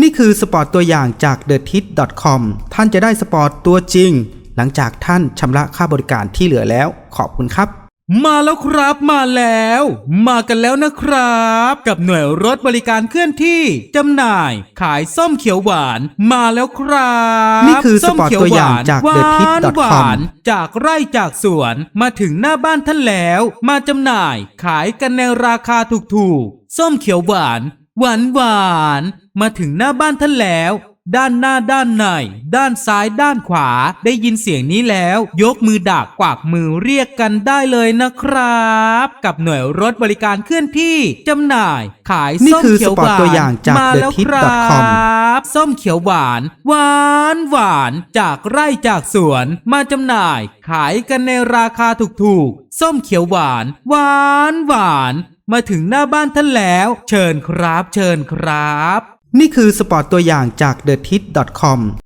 นี่คือสปอร์ตตัวอย่างจาก t h e t i t c o m ท่านจะได้สปอร์ตตัวจริง หลังจากท่านชำระค่าบริการที่เหลือแล้ว ขอบคุณครับ มาแล้วครับมาแล้ว มากันแล้วนะครับ กับหน่วยรถบริการเคลื่อนที่จำหน่าย ขายส้มเขียวหวาน มาแล้วครับนี่คือส้มเขียวหวานสปอร์ตตัวอย่างจากหวาน TheTip.com หวานจากไร่จากสวนมาถึงหน้าบ้านท่านแล้ว มาจำหน่าย ขายกันในราคาถูกๆส้มเขียวหวาน หวานหวานมาถึงหน้าบ้านท่านแล้ว ด้านหน้าด้านใน ด้านซ้ายด้านขวาได้ยินเสียงนี้แล้ว ยกมือดักกวากมือเรียกกันได้เลยนะครับ กับหน่วยรถบริการเคลื่อนที่จำหน่าย ขายนี่ส้มคือเขียวสปอหร์ตวานตัวอย่างจากมาแล้วครั TheTip.com บส้มเขียวหวาน หวานหวานจากไร่จากสวนมาจำหน่าย ขายกันในราคาถูกๆ ส้มเขียวหวาน หวานหวาน มาถึงหน้าบ้านท่านแล้ว เชิญครับ เชิญครับ นี่คือสปอร์ตตัวอย่างจาก t h e t i t c o m